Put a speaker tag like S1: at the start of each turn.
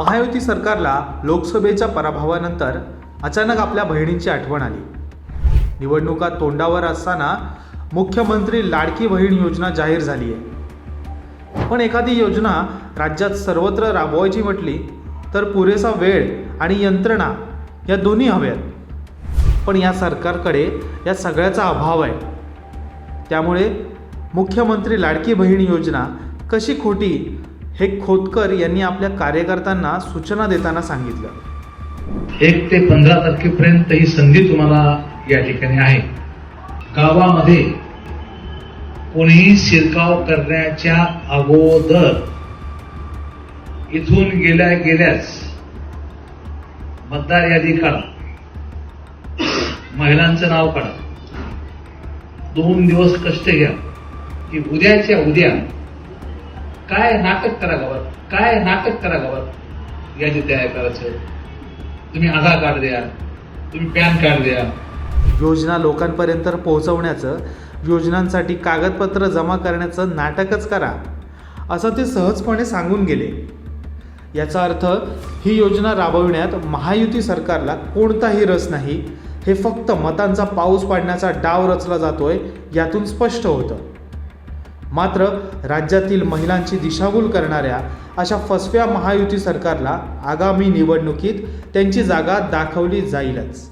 S1: महायुती सरकारला लोकसभेच्या पराभवानंतर अचानक आपल्या बहिणींची आठवण आली. निवडणुका तोंडावर असताना मुख्यमंत्री लाडकी बहीण योजना जाहीर झाली आहे पण एखादी योजना राज्यात सर्वत्र राबवायची म्हटली तर पुरेसा वेळ आणि यंत्रणा या दोन्ही हव्यात. पण या सरकारकडे या सगळ्याचा अभाव आहे. त्यामुळे मुख्यमंत्री लाडकी बहीण योजना कशी खोटी हे खोतकर यांनी आपल्या कार्यकर्त्यांना सूचना देताना सांगितलं.
S2: एक ते पंधरा तारखेपर्यंत ही संधी तुम्हाला या ठिकाणी आहे. गावामध्ये कोणीही शिरकाव करण्याच्या अगोदर इथून गेल्या गेल्यास मतदार यादी काढा. महिलांचं नाव काढा. दोन दिवस कष्ट घ्या. की उद्याच्या उद्या काय नाटक करा गावात? काय नाटक करा गावात? यादी करायचं तुम्ही आधार कार्ड द्या. तुम्ही पॅन कार्ड द्या.
S1: योजना लोकांपर्यंत पोहोचवण्याचं योजनांसाठी कागदपत्र जमा करण्याचं नाटकच करा. असं ते सहजपणे सांगून गेले. याचा अर्थ ही योजना राबविण्यात महायुती सरकारला कोणताही रस नाही. हे फक्त मतांचा पाऊस पाडण्याचा डाव रचला जातोय यातून स्पष्ट होतं. मात्र राज्यातील महिलांची दिशाभूल करणाऱ्या अशा फसव्या महायुती सरकारला आगामी निवडणुकीत त्यांची जागा दाखवली जाईलच.